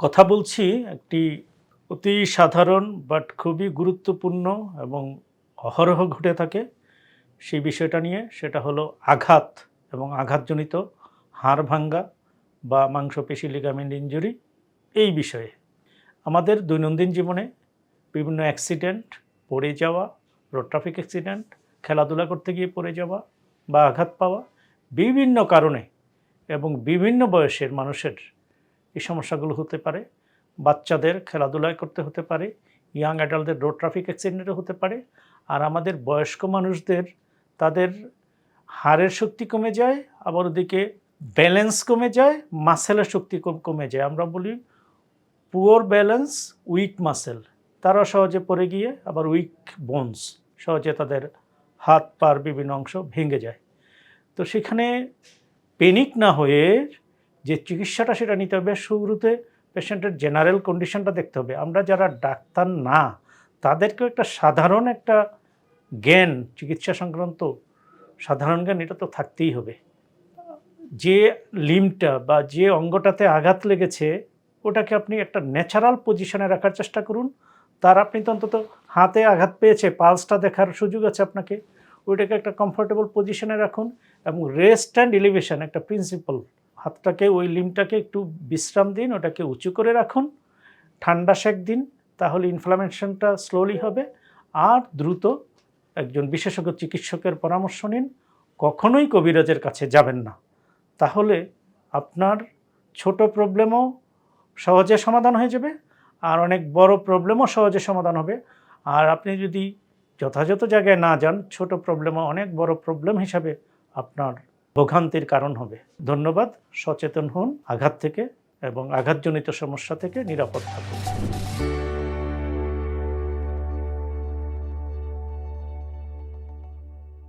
কথা বলছি একটি অতি সাধারণ বাট খুবই গুরুত্বপূর্ণ এবং অহরহ ঘটে থাকে সেই বিষয়টা নিয়ে। সেটা হলো আঘাত এবং আঘাতজনিত হাড় ভাঙ্গা বা মাংসপেশি লিগামেন্ট ইঞ্জুরি এই বিষয়ে। আমাদের দৈনন্দিন জীবনে বিভিন্ন অ্যাক্সিডেন্ট পড়ে যাওয়া রোড ট্রাফিক অ্যাক্সিডেন্ট খেলাধুলা করতে গিয়ে পড়ে যাওয়া বা আঘাত পাওয়া বিভিন্ন কারণে এবং বিভিন্ন বয়সের মানুষের এই সমস্যাগুলো হতে পারে। বাচ্চাদের খেলাধুলায় করতে হতে পারে ইয়াং অ্যাডাল্টদের রোড ট্রাফিক অ্যাক্সিডেন্টও হতে পারে, আর আমাদের বয়স্ক মানুষদের তাদের হাড়ের শক্তি কমে যায়, আবার ওদিকে ব্যালেন্স কমে যায় মাসেলের শক্তি কম- যায়। আমরা বলি পুয়ার ব্যালেন্স উইক মাসেল তারা সহজে পড়ে গিয়ে আবার উইক বোনস সহজে তাদের হাত পার বিভিন্ন অংশ ভেঙে যায়। তো সেখানে পেনিক না হয়ে যে চিকিৎসাটা সেটা নিতে হবে, শুরুতে পেশেন্টের জেনারেল কন্ডিশনটা দেখতে হবে। আমরা যারা ডাক্তার না, তাদেরকেও একটা সাধারণ একটা জ্ঞান, চিকিৎসা সংক্রান্ত সাধারণ জ্ঞান, এটা তো থাকতেই হবে। যে লিমটা বা যে অঙ্গটাতে আঘাত লেগেছে, ওটাকে আপনি একটা ন্যাচারাল পজিশনে রাখার চেষ্টা করুন। তার আপনি তো অন্তত হাতে আঘাত পেয়েছে, পালসটা দেখার সুযোগ আছে আপনাকে। ওইটাকে একটা কমফোর্টেবল পজিশনে রাখুন এবং রেস্ট অ্যান্ড এলিভেশন একটা প্রিন্সিপাল হাতটাকে, ওই লিমটাকে একটু বিশ্রাম দিন, ওটাকে উঁচু করে রাখুন। ঠান্ডা সেক দিন, তাহলে ইনফ্লামেশনটা স্লোলি হবে। আর দ্রুত একজন বিশেষজ্ঞ চিকিৎসকের পরামর্শ নিন, কখনোই কবিরাজের কাছে যাবেন না। তাহলে আপনার ছোট প্রবলেমও সহজে সমাধান হয়ে যাবে, আর অনেক বড় প্রবলেমও সহজে সমাধান হবে। আর আপনি যদি যথাযথ জায়গায় না যান, ছোট প্রবলেমও অনেক বড় প্রবলেম হিসাবে আপনার ভোগান্তির কারণ হবে। ধন্যবাদ সচেতন হন আঘাত থেকে এবং আঘাতজনিত সমস্যা থেকে নিরাপদ থাকুন।